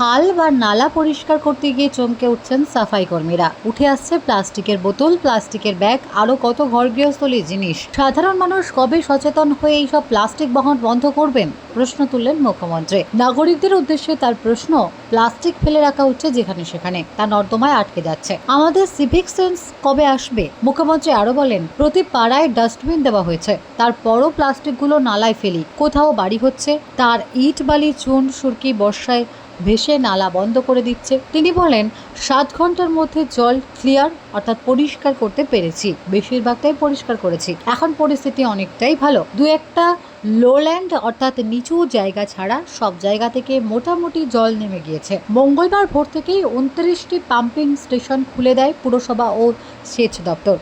খাল বা নালা পরিষ্কার করতে গিয়ে চমকে উঠছেন সাফাই কর্মীরা। উঠে আসছে প্লাস্টিকের বোতল, প্লাস্টিকের ব্যাগ আরও কত ঘর গৃহস্থলীর জিনিস। সাধারণ মানুষ কবে সচেতন হয়ে এইসব প্লাস্টিক বহন বন্ধ করবেন? প্রশ্ন তুললেন মুখ্যমন্ত্রী। নাগরিকদের উদ্দেশ্যে তার প্রশ্ন, প্লাস্টিক ফেলে রাখা হচ্ছে যেখানে সেখানে, তা নর্দমায় আটকে যাচ্ছে। আমাদের সিভিক সেন্স কবে আসবে? মুখ্যমন্ত্রী আরও বলেন, প্রতি পাড়ায় ডাস্টবিন দেওয়া হয়েছে। তারপরও প্লাস্টিকগুলো নালায় ফেলি। কোথাও বাড়ি হচ্ছে, তার ইট, বালি, চুন, সুরকি, বর্ষায় ভেসে নালা বন্ধ করে দিচ্ছে। তিনি বলেন, সাত ঘণ্টার মধ্যে জল ক্লিয়ার অর্থাৎ পরিষ্কার করতে পেরেছি। বেশিরভাগটাই পরিষ্কার করেছি। এখন পরিস্থিতি অনেকটাই ভালো। দু একটা লোল্যান্ড অর্থাৎ নিচু জায়গা ছাড়া সব জায়গা থেকে মোটামুটি জল নেমে গিয়েছে। মঙ্গলবার ভোর থেকেই উনত্রিশটি পাম্পিং স্টেশন খুলে দেয় পুরসভা ও সেচ দপ্তর।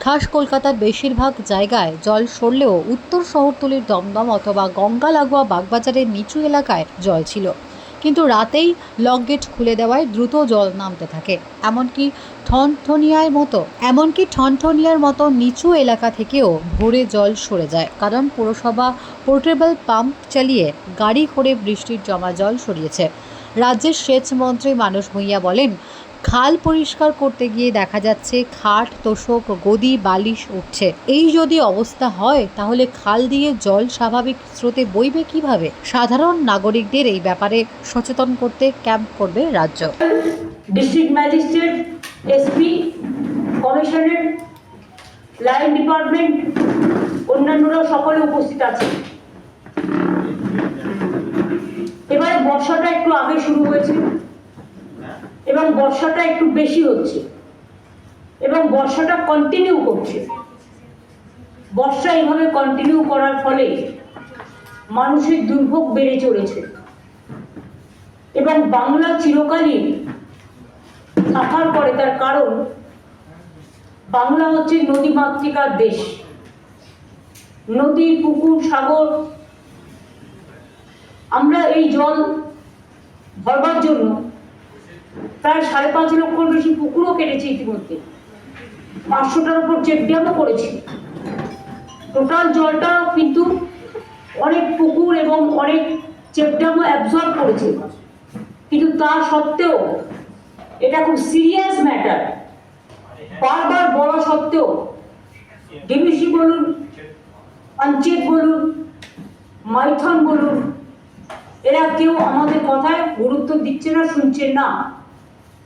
খাস কলকাতার বেশিরভাগ জায়গায় জল সরলেও উত্তর শহরতলির দমদম অথবা গঙ্গা লাগোয়া বাগবাজারের নিচু এলাকায় জল ছিল। কিন্তু রাতেই লক গেট খুলে দেওয়ায় দ্রুত জল নামতে থাকে। এমনকি ঠনঠনিয়ার মতো, এমনকি ঠনঠনিয়ার মতো নিচু এলাকা থেকেও ভোরে জল সরে যায়। কারণ পুরসভা পোর্টেবল পাম্প চালিয়ে গাড়ি করে বৃষ্টির জমা জল সরিয়েছে। রাজ্যের সেচ মন্ত্রী মানস ভূঁইয়া বলেন খাল পরিষ্কার করতে গিয়ে দেখা যাচ্ছে খাট, তোষক, গদি, বালিশ উঠছে। এই যদি অবস্থা হয়, তাহলে খাল দিয়ে জল স্বাভাবিক স্রোতে বইবে কীভাবে? সাধারণ নাগরিকদের এই ব্যাপারে সচেতন করতে ক্যাম্প করবে রাজ্য। District magistrate, SP commissionerate line department, অন্যান্যরাও সকলে উপস্থিত আছে। এবারে বর্ষাটা একটু আগে শুরু হয়েছে। এবং বর্ষাটা একটু বেশি হচ্ছে। এবং বর্ষাটা কন্টিনিউ করছে। বর্ষা এইভাবে কন্টিনিউ করার ফলে মানুষের দুর্ভোগ বেড়ে চলেছে। এবং বাংলা চিরকালীন সাফার করে তার কারণ, বাংলা হচ্ছে নদী মাতৃকার দেশ। নদী, পুকুর, সাগর, আমরা এই জল ভরবার জন্য প্রায় সাড়ে পাঁচ লক্ষর বেশি পুকুরও কেটেছে ইতিমধ্যে। পাঁচশোটার উপর চেক ড্যামও করেছি, টোটাল জলটা কিন্তু অনেক পুকুর এবং অনেক চেক ড্যামও অ্যাবজর্ব করেছে। কিন্তু তা সত্ত্বেও এটা খুব সিরিয়াস ম্যাটার বারবার বলা সত্ত্বেও ডিবিসি বলুন পঞ্চায়েত বলুন, মাইথন বলুন, এরা কেউ আমাদের কথায় গুরুত্ব দিচ্ছে না শুনছে না।